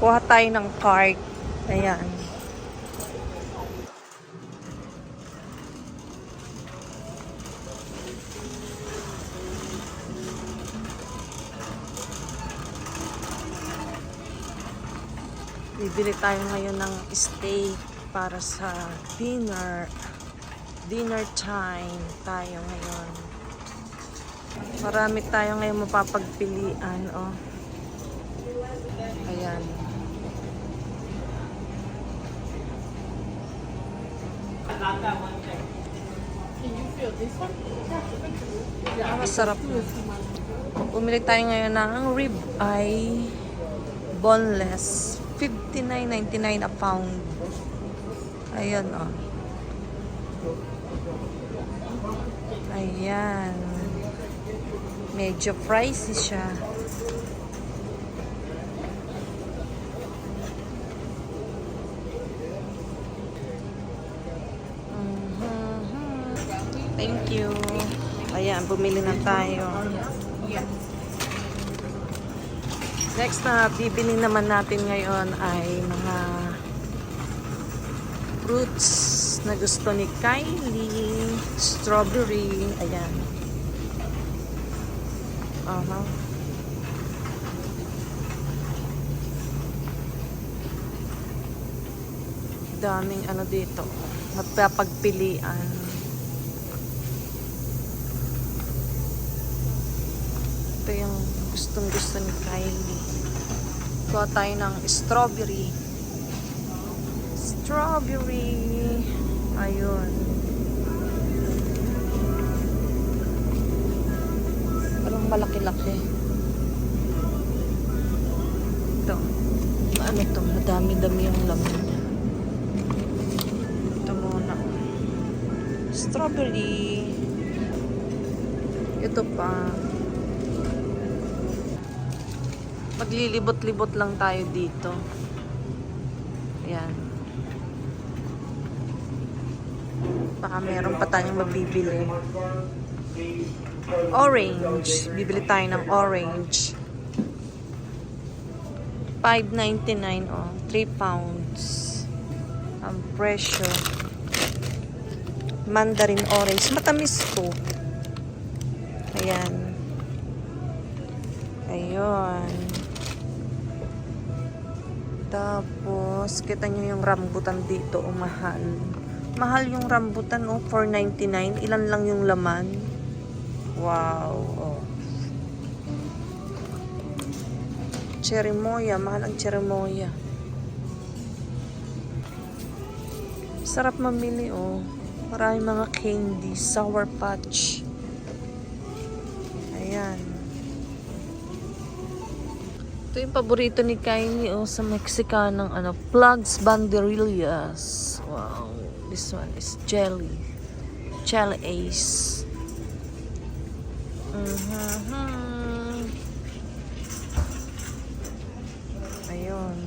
Kuha tayo ng cart. Ayan. Bibili tayo ngayon ng steak para sa dinner. Dinner time tayo ngayon. Marami tayo ngayon mapapagpilian, oh. Ayan. Ah, masarap. Bumili tayo ngayon ng rib eye boneless. 59.99 a pound. Ayan, oh. Ayan. Medyo pricey siya. Mhm. Thank you. Ayan, bumili na tayo. Next na bibili naman natin ngayon ay mga fruits na gusto ni Kylie. Strawberry. Ayan. Aha. Daming ano dito. Magpapagpilian. Ito yung gustong gusto ni Kylie. Kuha tayo ng strawberry. Strawberry. Ayun. Parang malaki-laki. Ito. Ano to? Madami-dami yung laman niya. Ito muna. Strawberry. Ito pa. Maglilibot-libot lang tayo dito. Ayan. Baka meron pa tayong mabibili. Orange. Bibili tayo ng orange. 5.99 oh. 3 pounds. Ang presyo. Mandarin orange. Matamis to. Ayan. Ayun. Tapos, kita nyo yung rambutan dito, oh, mahal. Mahal yung rambutan, oh, 4.99. Ilan lang yung laman. Wow, oh. Cherry moya, mahal ang cherry moya. Sarap mamili, oh. Maraming mga candy, sour patch. Ito yung paborito ni Kylie oh, sa Mexicanang ano, plugs banderillas. Wow. This one is jelly. Jelly ace. Mhm. Ayun.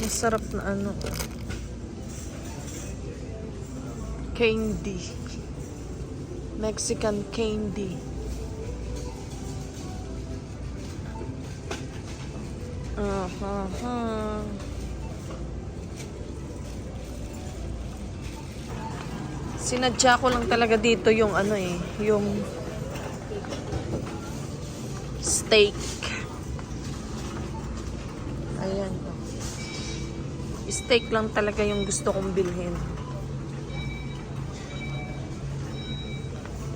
Masarap na ano. Candy. Mexican candy. Uh-huh. Sinadya ko lang talaga dito yung ano eh, yung steak. Ayan. Steak lang talaga yung gusto kong bilhin.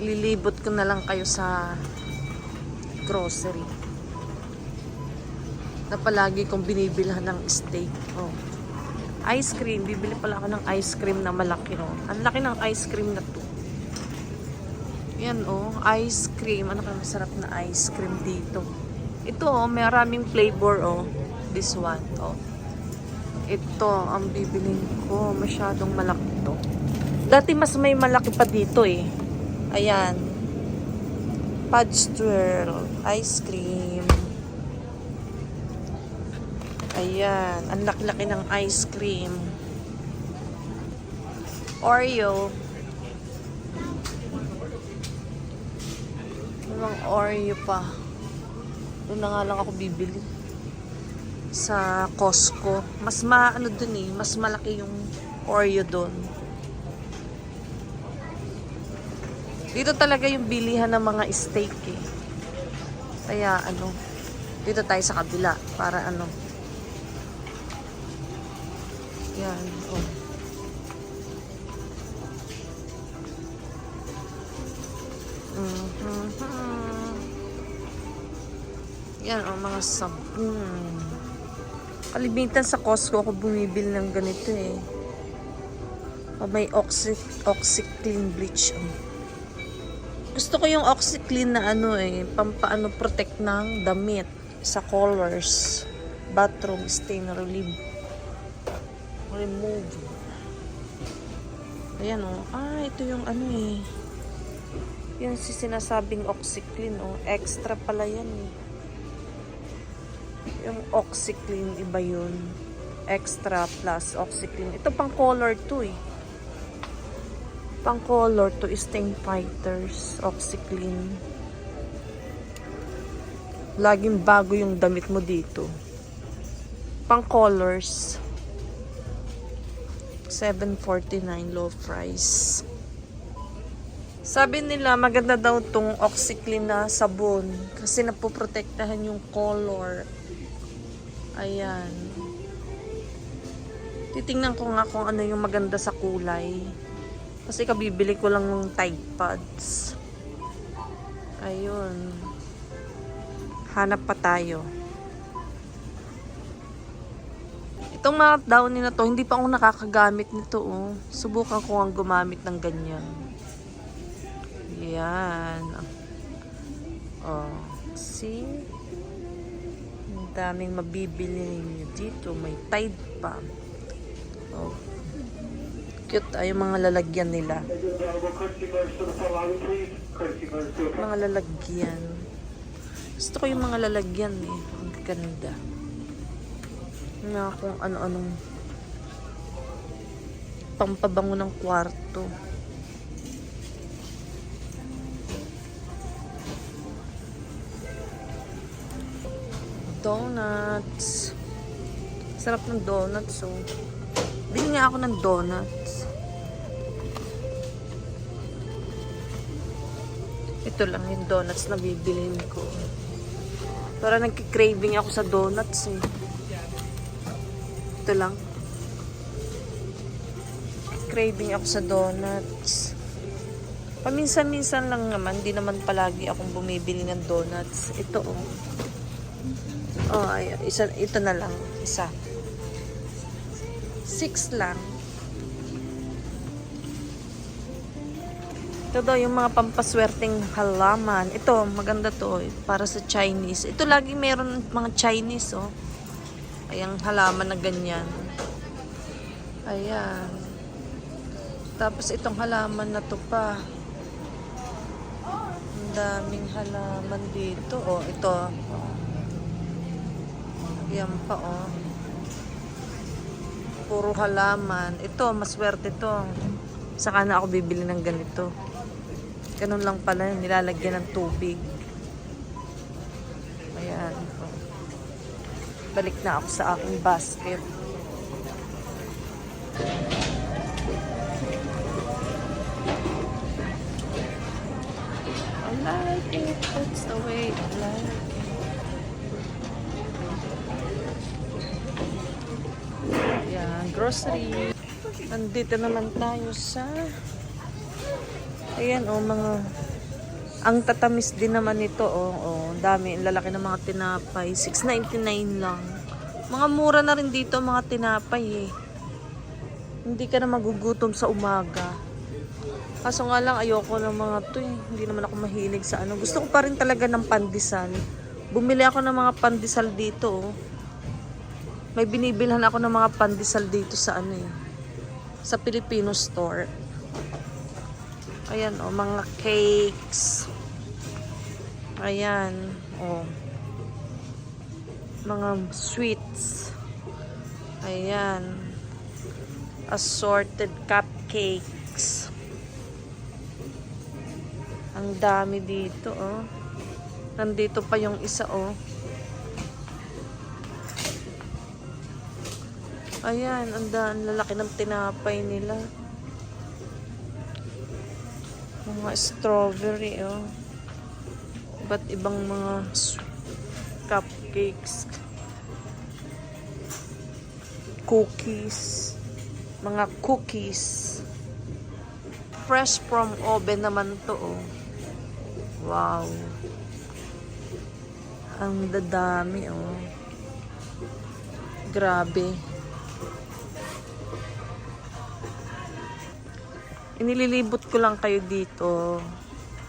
Lilibot ko na lang kayo sa grocery na palagi kong binibilhan ng steak. Oh. Ice cream. Bibili pala ako ng ice cream na malaki. Oh. Ang laki ng ice cream na to. Yan oh. Ice cream. Ano kaya masarap na ice cream dito? Ito oh. May maraming flavor oh. This one. Oh. Ito ang bibiling ko. Masyadong malaki to. Dati mas may malaki pa dito eh. Ayan. Fudge swirl. Ice cream. Ayan. Ang laki-laki ng ice cream. Oreo. Walang Oreo pa. Doon na nga lang ako bibili. Sa Costco. Mas maano dun eh. Mas malaki yung Oreo doon. Dito talaga yung bilihan ng mga steak eh. Kaya ano, dito tayo sa kabila para ano. Yan, oh. Mhm. Yan, oh, mga sabon. Kalimitan sa Costco ako bumibili ng ganito eh. Oh, may Oxy, OxyClean bleach. Oh. Gusto ko yung OxyClean na ano eh, pampaano protect ng damit sa colors. Bathroom stain relieve. Remove. Ayan oh. Ah, ito yung ano eh. Yung si sinasabing OxyClean oh. Extra pala yan eh. Yung OxyClean, iba yun. Extra plus OxyClean. Ito pang color to eh. Pang color to stain fighters. OxyClean. Laging bago yung damit mo dito. Pang colors. 7.49 low price. Sabi nila maganda daw tong OxyClean na sabon kasi napoprotektahan yung color. Ayan. Titingnan ko nga kung ano yung maganda sa kulay. Kasi kabibili ko lang ng Tide Pods. Ayun. Hanap pa tayo. Itong mga downy na to, hindi pa ako nakakagamit nito. Oh. Subukan ko ang gumamit ng ganyan. Yan. Oh. See? Ang daming mabibili niyo dito. May Tide pa. Oh. Cute ay yung mga lalagyan nila. Mga lalagyan. Gusto ko yung mga lalagyan eh. Ang ganda. Na kung ano-anong pampabango ng kwarto. Donuts. Sarap ng donuts, oh. Bili nga ako ng donuts. Ito lang yung donuts na bibilin ko. Para nagki-craving ako sa donuts, eh. Ito lang. Craving ako sa donuts. Paminsan-minsan lang naman, di naman palagi akong bumibili ng donuts. Ito, oh. Oh, ay, isa, ito na lang. Isa. Six lang. Ito daw yung mga pampaswerteng halaman. Ito, maganda to. eh, Para sa Chinese. Ito lagi meron mga Chinese, oh. Ayang halaman na ganyan. Ayan. Tapos itong halaman na to pa. Ang daming halaman dito. Oh, ito. Oh. Yan pa, oh. Puro halaman. Ito, maswerte to. Saka na ako bibili ng ganito. Ganun lang pala, nilalagyan ng tubig. Ayan. oh. Balik na ako sa aking basket. I like it. That's the way I like it. Yan, grocery. Nandito naman tayo sa Ayan oh, mga ang tatamis din naman nito oh, oh, dami, ang lalaki ng mga tinapay. 6.99 lang. Mga mura na rin dito mga tinapay eh. Hindi ka na magugutom sa umaga. Kaso nga lang ayoko ng mga to eh. Hindi naman ako mahilig sa ano. Gusto ko pa rin talaga ng pandesal. Bumili ako ng mga pandesal dito oh. May binibilhan ako ng mga pandesal dito sa ano eh. Sa Filipino store. Ayan, o, oh, mga cakes. Ayan, o. Oh. Mga sweets. Ayan. Assorted cupcakes. Ang dami dito, o. Oh. Nandito pa yung isa, o. Oh. Ayan, ang, lalaki ng tinapay nila. Mga strawberry, oh. Iba't ibang mga cupcakes. Cookies. Mga cookies. Fresh from oven naman to, oh. Wow. Ang dadami, oh. Grabe. Inililibot ko lang kayo dito.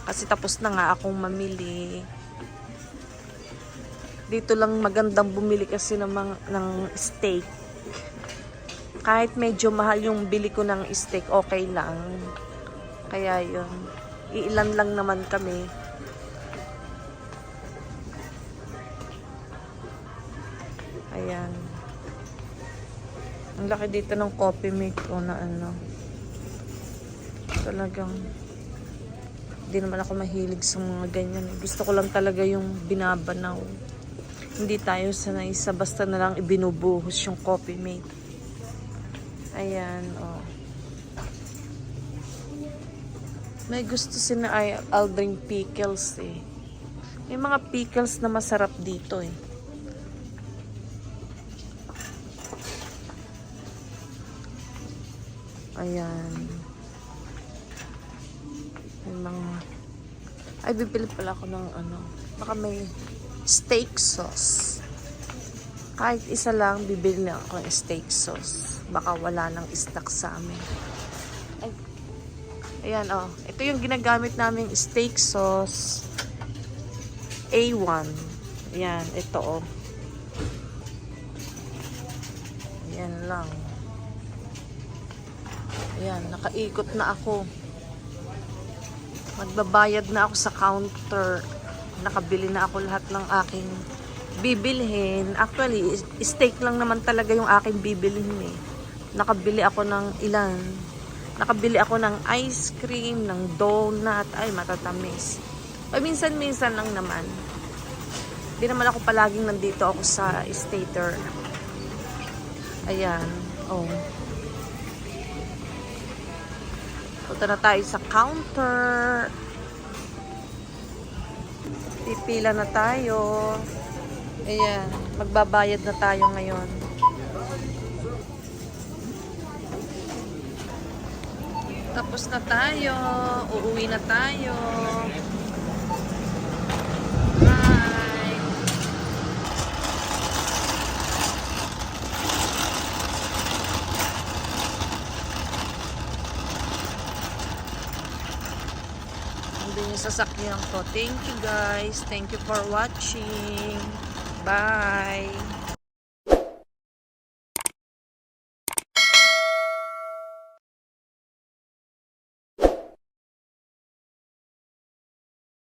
Kasi tapos na nga akong mamili. Dito lang magandang bumili kasi ng, ng steak. Kahit medyo mahal yung bili ko ng steak, okay lang. Kaya yun. Iilan lang naman kami. Ayan. Ang laki dito ng coffee mate ko na ano. Talagang hindi naman ako mahilig sa mga ganyan. Gusto ko lang talaga yung binabanaw. Hindi tayo sanay sa basta na lang ibinubuhos yung coffee mate. Ayan, oh. May gusto si na ay Aldring pickles eh. May mga pickles na masarap dito eh. Ayan. Mga... Ay, bibili pala ako ng ano. Baka may steak sauce. Kahit isa lang, bibili na ako ng steak sauce. Baka wala nang stock sa amin. Ay. Ayan, oh. Ito yung ginagamit naming steak sauce. A1. Ayan, ito, oh. Ayan lang. Ayan, nakaikot na ako. Magbabayad na ako sa counter. Nakabili na ako lahat ng aking bibilhin. Actually, steak lang naman talaga yung aking bibilhin eh. Nakabili ako ng ilan. Nakabili ako ng ice cream, ng donut. Ay, matatamis. Paminsan-minsan lang naman. Hindi naman ako palaging nandito ako sa stater. Ayan. Oh. Punta na tayo sa counter. Pipila na tayo. Ayan. Magbabayad na tayo ngayon. Tapos na tayo. Uuwi na tayo. Bye. Nandun yung sasakyan ko. Thank you guys. Thank you for watching. Bye.